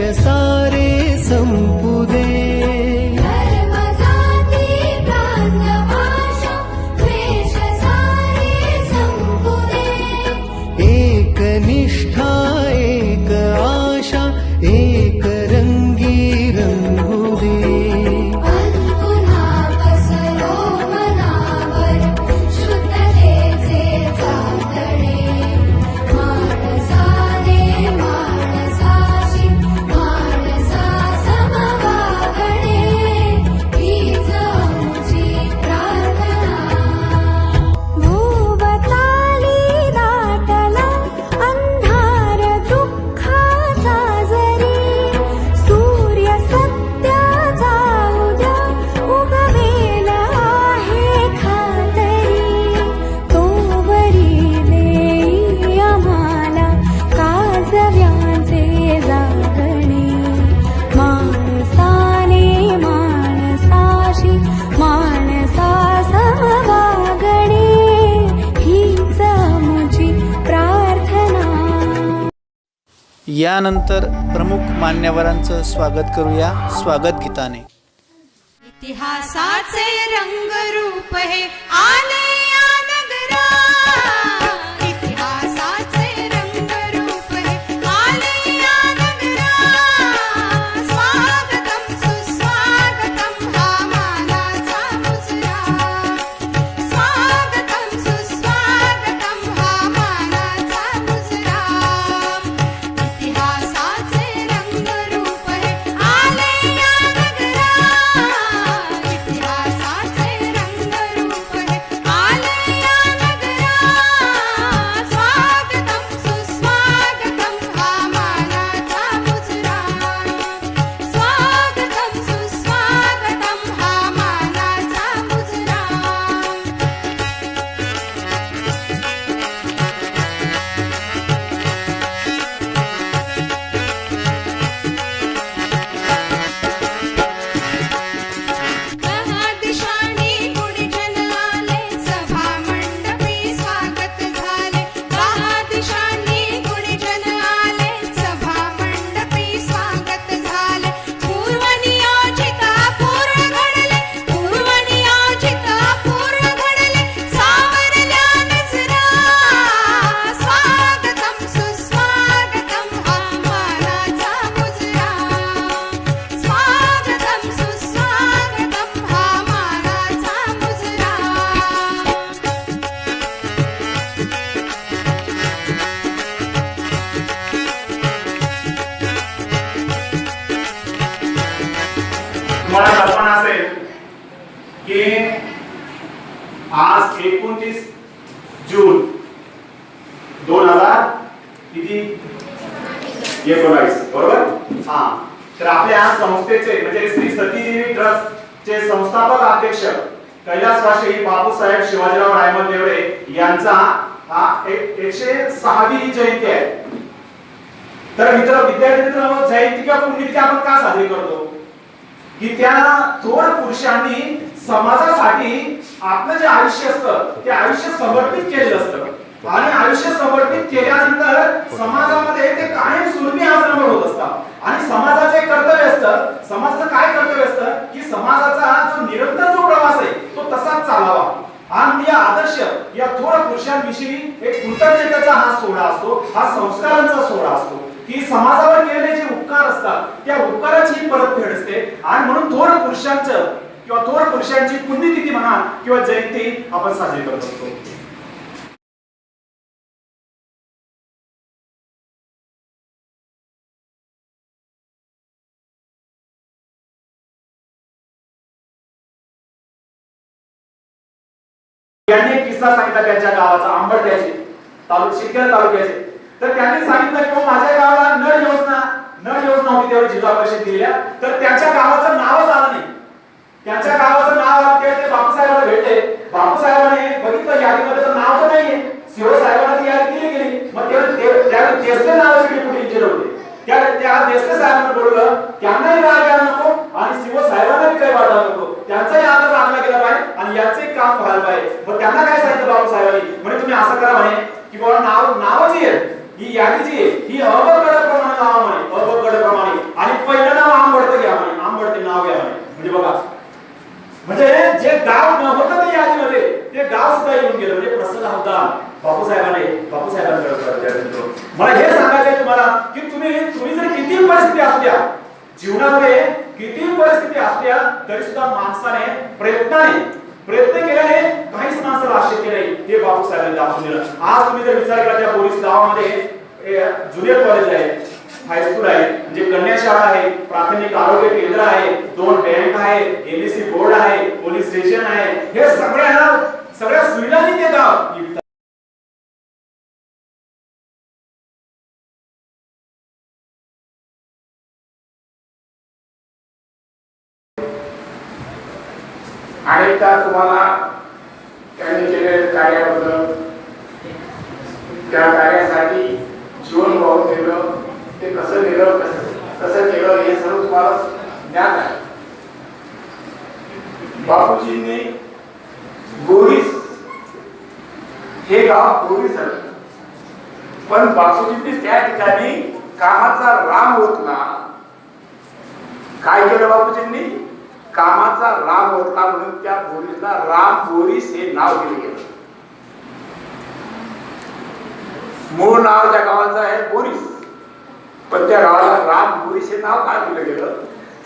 द्वेष यानंतर प्रमुख मान्यवरांचं स्वागत करूया. स्वागत गीताने. इतिहासाचे रंगरूप हे आज एकोणतीस जून दोन हजार किती? एकोणावीस बरोबर? हा. तर आपल्या संस्थेचे म्हणजे श्री सतीदेवी ट्रस्ट चे संस्थापक अध्यक्ष कैलासवासी बापूसाहेब शिवाजीराव रायमल देवळे यांचा हा एक- एकशे सहावी जयंती आहे. तर मित्र विद्यार्थी मित्रांनो जयंती किंवा पुण्यतिथी आपण का साजरी करतो? की त्या थोर पुरुषांनी समाजासाठी आपलं जे आयुष्य असतं ते आयुष्य समर्पित केलेलं असतं. आणि आयुष्य समर्पित केल्यानंतर समाजामध्ये ते कायम सुरमी आक्रमण होत असतात. आणि समाजाचे एक कर्तव्य असतं समाजाचं काय कर्तव्य असतं? की समाजाचा जो निरंतर जो प्रवास आहे तो तसाच चालावा. आणि या आदर्श या थोर पुरुषांविषयी एक कृतज्ञतेचा हा सोहळा असतो हा संस्कारांचा सोहळा असतो. की समाजावर केलेले जे उपकार असतात त्या उपकाराची परतफेड असते. आणि म्हणून थोर पुरुषांचं किंवा थोर पुरुषांची पुण्यतिथी म्हणा किंवा जयंती आपण साजरी करत असतो. यांनी एक किस्सा सांगितला त्यांच्या गावाचा आंबट द्यायचे तालुक शिंदखेडा तालुक्याचे. तर त्यांनी सांगितलं की हो, माझ्या गावाला नळ योजना नळ योजना होती त्यावेळी जिल्हा परिषद दिल्या तर त्यांच्या गावाचं नावच आलं नाही त्यांच्या गावाचं नाव आलं ते बापूसाहेबांना भेटले. बापूसाहेबांनी बघितलं यादीमध्ये तर नाव तर नाहीये. शिव साहेबांना ती यादी दिली गेली. मग तेव्हा त्यावेळी देसले नावाचे डेप्युटी इंजिनियर होते? त्या त्या देसले साहेबांना बोललं त्यांनाही राग यायला नको आणि शिव साहेबांनाही काही वाटायला नको. त्यांचाही आदर राखला गेला पाहिजे आणि याचंही काम व्हायला पाहिजे. मग त्यांना काय सांगितलं बापूसाहेबांनी? म्हणजे तुम्ही असं करा म्हणे की बाबा नाव नाव जी आहे ही यादी जी आहे ही अबकडप्रमाणे नाव म्हणे अबकडप्रमाणे आणि पहिलं नाव आंबडतं घ्या म्हणे आंबडते नाव घ्या म्हणे म्हणजे बघा म्हणजे जे गाव नव्हतं ते यादीमध्ये ते गाव सुद्धा येऊन गेलं म्हणजे प्रसन्न होता बापूसाहेबांनी बापूसाहेबांकडे मला हे सांगायचंय तुम्हाला की तुम्ही तुम्ही जर किती परिस्थिती असू द्या जीवनामध्ये किती परिस्थिती असल्या तरी सुद्धा माणसाने प्रयत्नाने प्रयत्न केल्याने काहीच माणसाला आश्चर्य नाही हे बापूसाहेबांनी दाखवून दिलं. आज तुम्ही जर विचार केला त्या पोलीस गावामध्ये ज्युनियर कॉलेज आहे हायस्कूल आहे म्हणजे कन्या शाळा आहे प्राथमिक आरोग्य केंद्र आहे दोन बँक आहे एमएससी बोर्ड आहे पोलीस स्टेशन आहे हे सगळ्या सगळ्या सुविधांनी ते गाव अनेकदा तुम्हाला त्यांनी केलेल्या कार्याबद्दल त्या कार्यासाठी जीवन वाहून दिलं ते कसं दिलं कसं केलं हे सर्व तुम्हाला ज्ञान आहे. बापूजींनी गोरीस हे गाव गोरीस आहे पण बापूजींनी त्या ठिकाणी कामाचा राम होत ना काय केलं बापूजींनी? कामाचा राम होता म्हणून त्या बोरीसला राम बोरीस हे नाव दिले गेलं. मूळ नाव त्या गावाचं आहे बोरीस. पण त्या गावाला राम बोरीस हे नाव का दिलं गेलं?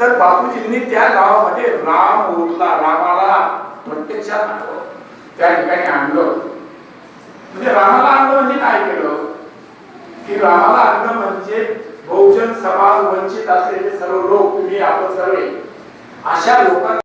तर बापूजींनी त्या गावामध्ये राम ओतला रामाला प्रत्यक्षात आणलं. त्या ठिकाणी आणलं. म्हणजे रामाला आणलं म्हणजे काय केलं? की रामाला आणलं म्हणजे बहुजन समाज वंचित असलेले सर्व लोक तुम्ही आपण सर्व अशा लोकांना